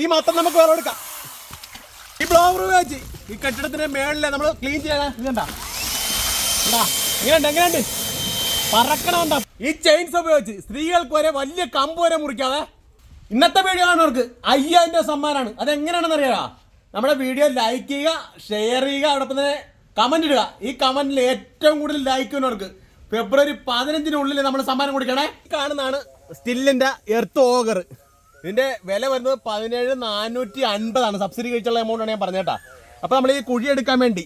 ഈ മാത്രം നമുക്ക് വേറെ എടുക്കാം. ഈ ബ്ലോവർ ഉപയോഗിച്ച് ഈ കെട്ടിടത്തിന്റെ മേളിലെ നമ്മൾ ക്ലീൻ ചെയ്യാനാ ഇതുണ്ടാ? ഉണ്ടാ എങ്ങനെയുണ്ട് എങ്ങനെയുണ്ട് പറക്കണമുണ്ടാ ഈ ചെയിൻസ് ഉപയോഗിച്ച് സ്ത്രീകൾക്ക് വരെ വലിയ കമ്പ് വരെ മുറിക്കാതെ ഇന്നത്തെ വീഡിയോ കാണുന്നവർക്ക് അയ്യായിരം രൂപ സമ്മാനമാണ് അതെങ്ങനെയാണെന്ന് അറിയാ നമ്മുടെ വീഡിയോ ലൈക്ക് ചെയ്യുക ഷെയർ ചെയ്യുക അതോടൊപ്പം തന്നെ കമന്റ് ഇടുക. ഈ കമന്റിൽ ഏറ്റവും കൂടുതൽ ലൈക്ക് ചെയ്യുന്നവർക്ക് ഫെബ്രുവരി പതിനഞ്ചിനുള്ളിൽ നമ്മൾ സമ്മാനം കൊടുക്കണേ. കാണുന്നതാണ് സ്റ്റില്ലിന്റെ എർത്ത് ഓഗർ ഇതിന്റെ വില വരുന്നത് പതിനേഴ് നാനൂറ്റി അൻപതാണ്. സബ്സിഡി കഴിച്ചുള്ള എമൗണ്ട് ആണ് ഞാൻ പറഞ്ഞേട്ടാ അപ്പൊ നമ്മൾ ഈ കുഴി എടുക്കാൻ വേണ്ടി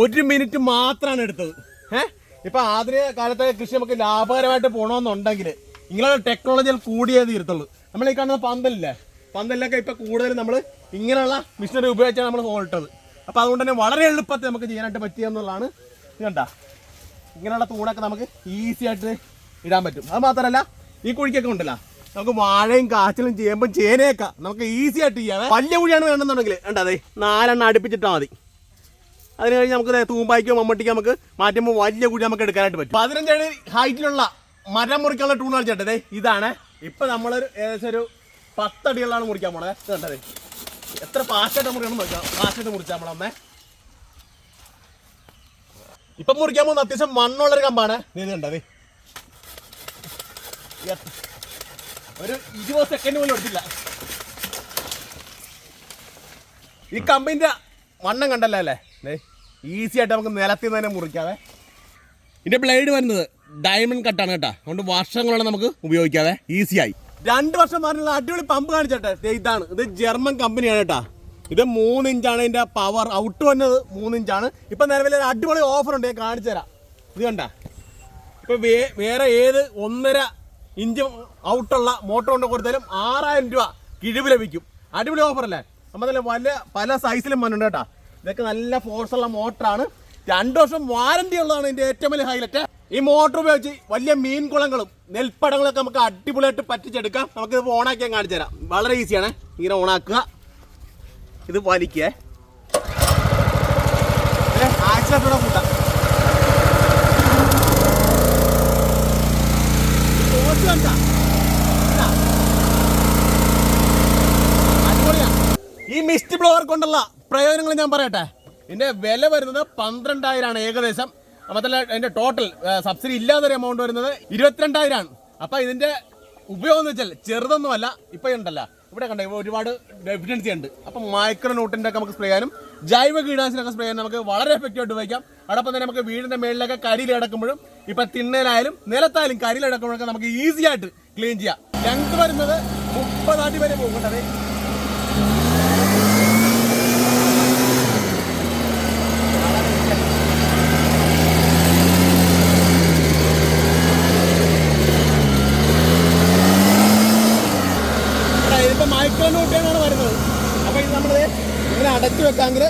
ഒരു മിനിറ്റ് മാത്രമാണ് എടുത്തത്. ഏഹ് ഇപ്പൊ ആധുനിക കാലത്തെ കൃഷി നമുക്ക് ലാഭകരമായിട്ട് പോകണമെന്നുണ്ടെങ്കിൽ ഇങ്ങനെയുള്ള ടെക്നോളജികൾ കൂടിയേ തീരത്തുള്ളൂ. നമ്മൾ ഈ കാണുന്ന പന്തലില്ലേ? പന്തലിലൊക്കെ ഇപ്പൊ കൂടുതൽ നമ്മൾ ഇങ്ങനെയുള്ള മിഷനറി ഉപയോഗിച്ചാണ് നമ്മൾ ഹോൾട്ടത് അപ്പൊ അതുകൊണ്ട് തന്നെ വളരെ എളുപ്പത്തിൽ നമുക്ക് ചെയ്യാനായിട്ട് പറ്റിയെന്നുള്ളതാണ് കണ്ട. ഇങ്ങനെയുള്ള തൂണൊക്കെ നമുക്ക് ഈസി ആയിട്ട് ഇടാൻ പറ്റും. അത് മാത്രമല്ല ഈ കുഴിക്കൊക്കെ ഉണ്ടല്ലോ. നമുക്ക് വാഴയും കാച്ചിലും ചെയ്യുമ്പോൾ ചേനയൊക്കെ നമുക്ക് ഈസി ആയിട്ട് ചെയ്യാം. വലിയ കുഴിയാണ് വേണമെന്നുണ്ടെങ്കിൽ അതെ? നാലെണ്ണം അടുപ്പിച്ചിട്ടാൽ മതി. അതിന് കഴിഞ്ഞ് നമുക്ക് തൂമ്പായിക്കോ മമ്മട്ടിക്കോ നമുക്ക് മാറ്റുമ്പോൾ വലിയ കുഴി നമുക്ക് എടുക്കാനായിട്ട് പറ്റും. പതിനഞ്ചടി ഹൈറ്റിലുള്ള മരം മുറിക്കാനുള്ള ടൂൺ കളിച്ചിട്ട് ഇതാണ്. ഇപ്പൊ നമ്മളൊരു ഏകദേശം ഒരു പത്തടികളാണ് മുറിക്കാൻ പോണത് കണ്ടതേ എത്ര ഫാസ്റ്റായിട്ട് മുറിക്കണം നോക്കാം. ഫാസ്റ്റായിട്ട് മുറിച്ചാൽ നമ്മളമ്മേ ഇപ്പൊ മുറിക്കാൻ പോകുന്ന അത്യാവശ്യം മണ്ണുള്ളൊരു കമ്പാണ്. നീതി ഇത് കണ്ടതേ ഒരു ഇരുപത് സെക്കൻഡ് പോലും എടുത്തില്ല. ഈ കമ്പിന്റെ വണ്ണം കണ്ടല്ലോ അല്ലേ? ഈസി ആയിട്ട് നമുക്ക് നിലത്തിൽ നിന്ന് തന്നെ മുറിക്കാതെ ഇതിന്റെ ബ്ലേഡ് വരുന്നത് ഡയമണ്ട് കട്ടാണ് കേട്ടോ. അതുകൊണ്ട് വർഷങ്ങളോളം നമുക്ക് ഉപയോഗിക്കാതെ ഈസിയായി രണ്ട് വർഷം പറഞ്ഞുള്ള അടിപൊളി പമ്പ് കാണിച്ചോട്ടെ. ഇതാണ്. ഇത് ജർമ്മൻ കമ്പനിയാണ് കേട്ടോ. ഇത് മൂന്ന് ഇഞ്ചാണ് ഇതിന്റെ പവർ ഔട്ട് വന്നത് മൂന്ന് ഇഞ്ചാണ് ഇപ്പൊ നിലവിൽ ഒരു അടിപൊളി ഓഫർ ഉണ്ട്. ഞാൻ കാണിച്ചു തരാം ഇത് കണ്ട. ഇപ്പൊ വേറെ ഏത് ഒന്നര ഇഞ്ച് ഔട്ടുള്ള മോട്ടോർ കൊണ്ട് കൊടുത്താലും ആറായിരം രൂപ കിഴിവ് ലഭിക്കും. അടിപൊളി ഓഫർ അല്ലേ? വലിയ പല പല സൈസിലും വന്നിട്ടുണ്ട് കേട്ടോ. ഇതൊക്കെ നല്ല ഫോഴ്സ് ഉള്ള മോട്ടറാണ് രണ്ടു വർഷം വാറന്റി ഉള്ളതാണ് ഇതിന്റെ ഏറ്റവും വലിയ ഹൈലൈറ്റ് ഈ മോട്ടർ ഉപയോഗിച്ച് വലിയ മീൻ കുളങ്ങളും നെൽപ്പടങ്ങളൊക്കെ നമുക്ക് അടിപൊളിയായിട്ട് പറ്റിച്ചെടുക്കാം. നമുക്ക് ഇത് ഓണാക്കി ഞാൻ കാണിച്ചു തരാം. വളരെ ഈസിയാണ് ഇങ്ങനെ ഓണാക്കുക ഇത് വലിക്കേ ആക്സിഡന്റോടെ കൂട്ടാം ഓടിച്ചു കണ്ടാ? ഇതാ. അടിപൊളിയാ. ഈ മിസ്റ്റ് ബ്ലോവർ കൊണ്ടുള്ള പ്രയോജനങ്ങൾ ഞാൻ പറയട്ടെ? ഇതിന്റെ വില വരുന്നത് പന്ത്രണ്ടായിരം ആണ് ഏകദേശം മാത്രമല്ല അതിന്റെ ടോട്ടൽ സബ്സിഡി ഇല്ലാത്തൊരു എമൗണ്ട് വരുന്നത് ഇരുപത്തിരണ്ടായിരം ആണ് അപ്പൊ ഇതിന്റെ ഉപയോഗം എന്ന് വെച്ചാൽ ചെറുതൊന്നുമല്ല ഇപ്പൊ ഉണ്ടല്ല ഇവിടെ കണ്ട ഒരുപാട് ഡെഫിഷ്യൻസി ഉണ്ട്. അപ്പൊ മൈക്രോ ന്യൂട്രന്റെ ഒക്കെ നമുക്ക് സ്പ്രേ ചെയ്യാനും ജൈവ കീടാശിനൊക്കെ സ്പ്രേ ചെയ്യാൻ നമുക്ക് വളരെ എഫക്റ്റീവ് ആയിട്ട് ഉപയോഗിക്കാം. അതോടൊപ്പം തന്നെ നമുക്ക് വീടിന്റെ മേളിലൊക്കെ കരിയിൽ കിടക്കുമ്പോഴും ഇപ്പൊ തിണ്ണയിലായാലും നിലത്തായാലും കരിയിൽ കിടക്കുമ്പോഴൊക്കെ നമുക്ക് ഈസി ആയിട്ട് ക്ലീൻ ചെയ്യാം. ഞങ്ങൾക്ക് വരുന്നത് മുപ്പത് അടി വരെ പോകും. ദേ ഇവിടെ ഇതിപ്പോ മൈക്രോ ന്യൂട്രിയാണ് വരുന്നത് അപ്പൊ ഇത് നമ്മൾ ഇങ്ങനെ അടച്ചു വെക്കാമെങ്കിൽ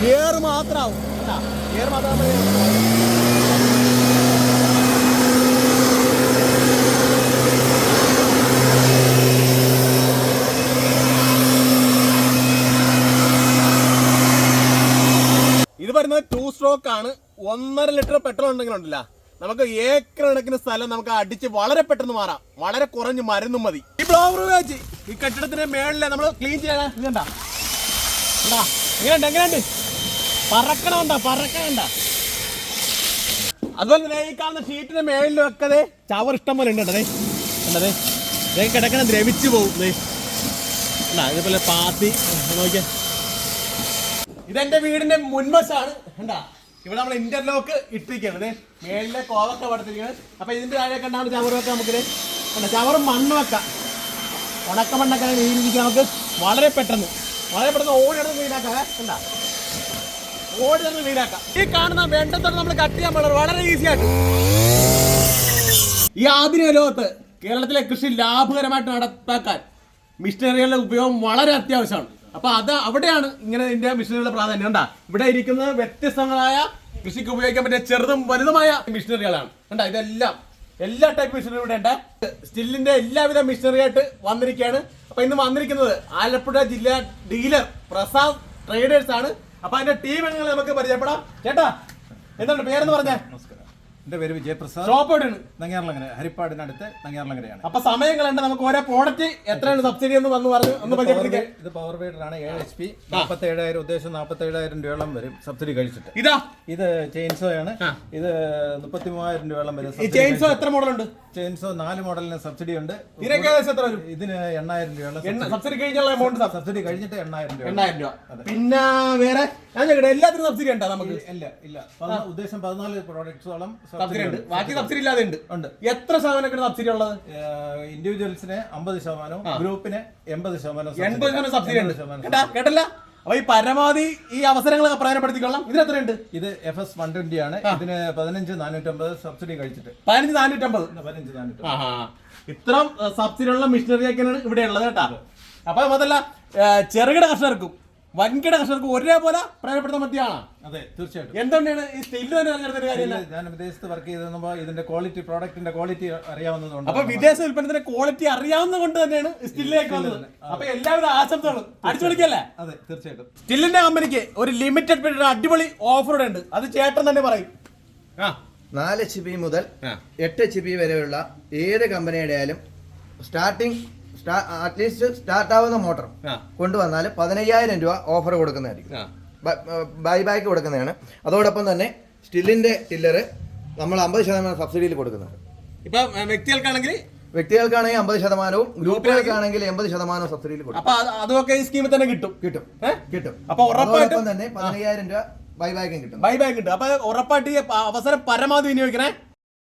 ഗിയർ മാത്രമാവും ഗിയർ മാത്രം ഇത് വരുന്നത് ടു സ്ട്രോക്ക് ആണ്. ഒന്നര ലിറ്റർ പെട്രോൾ ഉണ്ടെങ്കിലുണ്ടല്ല നമുക്ക് ഏക്കർ കണക്കിന് സ്ഥലം നമുക്ക് അടിച്ച് വളരെ പെട്ടെന്ന് മാറാം. വളരെ കുറഞ്ഞ് മരുന്നും മതി. ഈ ബ്ലോവർ ഉപയോഗിച്ച് ഈ കെട്ടിടത്തിന്റെ മേളിലെ നമ്മൾ ക്ലീൻ ചെയ്യാനാ ഇതുണ്ടാ എങ്ങനെയുണ്ട് എങ്ങനെയുണ്ട് പറക്കണമുണ്ടോ പറക്കണുണ്ടാ അതുപോലെ തന്നെ ഈ കാണുന്ന ഷീറ്റിന്റെ മേളിൽ വെക്കതേ ചവർ ഇഷ്ടം പോലെ ഉണ്ട് കേട്ടതേ കണ്ടതേ ദേ. കിടക്കണ ദ്രവിച്ചു പോകും ഉണ്ടാ ഇതുപോലെ പാത്തി നോക്കിയാ. ഇതെന്റെ വീടിന്റെ മുൻവശാണ് കണ്ടാ. ഇവിടെ നമ്മൾ ഇന്റർലോക്ക് ഇട്ടിരിക്കുന്നത് മേളിലെ കോവൊക്കെ പടുത്തിരിക്കുന്നത് അപ്പൊ ഇതിന്റെ താഴെ കണ്ടാണ് ചവറൊക്കെ നമുക്ക് കണ്ട ചവറും മണ്ണ് വെക്കാം ഉണക്ക മണ്ണൊക്കെ വീണിരിക്കാൻ നമുക്ക് വളരെ പെട്ടെന്ന് വളരെ പെട്ടെന്ന് ഓടി ക്ലീനാക്കാം എന്താ കണ്ടാ? ക്ലീനാക്കാം ഈ കാണുന്ന വേണ്ടത്തോടെ നമ്മൾ കട്ട് ചെയ്യാൻ വളരെ വളരെ ഈസി ആയിട്ട്. ഈ ആധുനിക ലോകത്ത് കേരളത്തിലെ കൃഷി ലാഭകരമായിട്ട് നടപ്പാക്കാൻ മിഷനറികളുടെ ഉപയോഗം വളരെ അത്യാവശ്യമാണ്. അപ്പൊ അത് അവിടെയാണ് ഇങ്ങനെ ഇന്ത്യ മിഷനറികളുടെ പ്രാധാന്യം. കണ്ടാ? ഇവിടെ ഇരിക്കുന്ന വ്യത്യസ്തങ്ങളായ കൃഷിക്ക് ഉപയോഗിക്കാൻ പറ്റിയ ചെറുതും വലുതുമായ മിഷനറികളാണ്. കണ്ട? ഇതെല്ലാം എല്ലാ ടൈപ്പ് മെഷീനറി ഇവിടെ ഉണ്ട്. സ്റ്റില്ലിന്റെ എല്ലാവിധ മിഷനറി ആയിട്ട് വന്നിരിക്കുകയാണ്. അപ്പൊ ഇന്ന് വന്നിരിക്കുന്നത് ആലപ്പുഴ ജില്ലാ ഡീലർ പ്രസാദ് ട്രേഡേഴ്സ് ആണ്. അപ്പൊ അതിന്റെ ടീം അംഗങ്ങളെ നമുക്ക് പരിചയപ്പെടാം. ചേട്ടാ എന്താണ് പേരെന്ന് പറഞ്ഞേ? എന്റെ പേര് വിജയപ്രസാദ്. ഷോപ്പ് എവിടെയാണ് നങ്ങിയാർലങ്ങര ഹരിപ്പാടിനടുത്ത് നങ്ങിയാർലങ്ങരയാണ്. അപ്പൊ സമയം കളയണ്ട നമുക്ക് ഓരോ പ്രോഡക്റ്റ് എത്രയാണ് സബ്സിഡി എന്ന് വന്ന് പറഞ്ഞു ഒന്ന് പരിചയപ്പെടുത്തിക്കാൻ ഇത് പവർ വീഡറാണ് ഏഴ് എച്ച് പി നാൽപ്പത്തി ഏഴായിരം ഉദ്ദേശം നാൽപ്പത്തി ഏഴായിരം രൂപയോളം വരും സബ്സിഡി കഴിച്ചിട്ട്. ഇതാ. ഇത് ചെയിൻസോ ആണ്. ഇത് മുപ്പത്തി മൂവായിരം രൂപയോളം വരും ഈ ചെയിൻസോ എത്ര മോഡൽ ഉണ്ട്? ചെയിൻസോ നാല് മോഡലിന് സബ്സിഡി ഉണ്ട്. ഇതിനൊക്കെ ഏകദേശം എത്ര വരും? ഇതിന് എണ്ണായിരം രൂപയോളം സബ്സിഡി കഴിഞ്ഞുള്ള എമൗണ്ട് സബ്സിഡി കഴിഞ്ഞിട്ട് എണ്ണായിരം രൂപ എണ്ണായിരം രൂപ. പിന്നെ വേറെ? ഞാൻ എല്ലാത്തിനും സബ്സിഡി ഉണ്ടോ നമുക്ക്? ഇല്ല ഇല്ല ഉദ്ദേശം പതിനാല് പ്രോഡക്ട്സോളം സബ്സിഡി ഉണ്ട്. ബാക്കി സബ്സിഡി ഇല്ലാതെ ഉണ്ട്. ഉണ്ട്. എത്ര ശതമാനം സബ്സിഡി ഉള്ളത്? ഇൻഡിവിജ്വൽസിന് അമ്പത് ശതമാനവും ഗ്രൂപ്പിന് എൺപത് ശതമാനം എൺപത് ശതമാനം സബ്സിഡി ഉണ്ട്. കേട്ടല്ല? അപ്പൊ ഈ പരമാവധി ഈ അവസരങ്ങളൊക്കെ പ്രയോജനപ്പെടുത്തിക്കൊള്ളാം ഇതിന് എത്രയുണ്ട് ഇത് എഫ് എസ് വൺ ട്വന്റി ആണ്. ഇതിന് പതിനഞ്ച് നാനൂറ്റമ്പത് സബ്സിഡി കഴിച്ചിട്ട്. പതിനഞ്ച് നാനൂറ്റമ്പത്. പതിനഞ്ച് നാനൂറ്റി. ഇത്രയും സബ്സിഡി ഉള്ള മിഷനറി ഒക്കെയാണ് ഇവിടെ ഉള്ളത് കേട്ടാ. അപ്പൊ അതല്ല ചെറുകിട കർഷകർക്കും വൻകിട കർഷകർക്ക് ഒരേപോലെ പ്രയോജനപ്പെടുത്താൻ പറ്റിയാണ്. അതെ തീർച്ചയായിട്ടും. എന്തുകൊണ്ടാണ് ഈ സ്റ്റൈൽ തന്നെ തിരഞ്ഞെടുത്തൊരു കാര്യമില്ല ഞാൻ വിദേശത്ത് വർക്ക് ചെയ്തപ്പോൾ ഇതിന്റെ ക്വാളിറ്റി പ്രോഡക്റ്റിന്റെ ക്വാളിറ്റി അറിയാവുന്നതുകൊണ്ട് അപ്പൊ വിദേശ ഉൽപ്പന്നത്തിന്റെ ക്വാളിറ്റി അറിയാവുന്ന കൊണ്ട് തന്നെയാണ് സ്റ്റില്ലേക്ക് വന്നത്. അപ്പൊ എല്ലാവിധ ആശംസകളും അടിച്ചു വിളിക്കല്ലേ അതെ തീർച്ചയായിട്ടും. സ്റ്റില്ലിന്റെ കമ്പനിക്ക് ഒരു ലിമിറ്റഡ് പീരീഡ് അടിപൊളി ഓഫർ ഉണ്ട്. അത് ചേട്ടൻ തന്നെ പറയും. ആ നാല് എച്ച് പി മുതൽ. എട്ട് എച്ച് പി വരെയുള്ള ഏത് കമ്പനിയുടെ ആയാലും സ്റ്റാർട്ടിംഗ് അറ്റ്ലീസ്റ്റ് സ്റ്റാർട്ട് ആവുന്ന മോട്ടർ കൊണ്ടുവന്നാൽ പതിനയ്യായിരം രൂപ ഓഫർ കൊടുക്കുന്നതായിരിക്കും. ബൈ ബാക്ക് കൊടുക്കുന്നതാണ്. അതോടൊപ്പം തന്നെ സ്റ്റില്ലിന്റെ ടില്ലർ നമ്മൾ അമ്പത് ശതമാനം സബ്സിഡിയിൽ കൊടുക്കുന്നുണ്ട്. ഇപ്പൊ വ്യക്തികൾക്കാണെങ്കിൽ വ്യക്തികൾക്കാണെങ്കിൽ അമ്പത് ശതമാനവും ഗ്രൂപ്പുകൾക്കാണെങ്കിൽ എൺപത് ശതമാനവും സബ്സിഡിയിൽ കൊടുക്കും. അതൊക്കെ ഈ സ്കീമിൽ തന്നെ കിട്ടും. കിട്ടും. കിട്ടും. അപ്പൊ ഉറപ്പായിട്ടും തന്നെ പതിനയ്യായിരം രൂപ ബൈ ബാക്കും കിട്ടും. ബൈ ബാക്ക് കിട്ടും അപ്പൊ ഉറപ്പായിട്ട് ഈ അവസരം പരമാവധി വിനിയോഗിക്കണേ.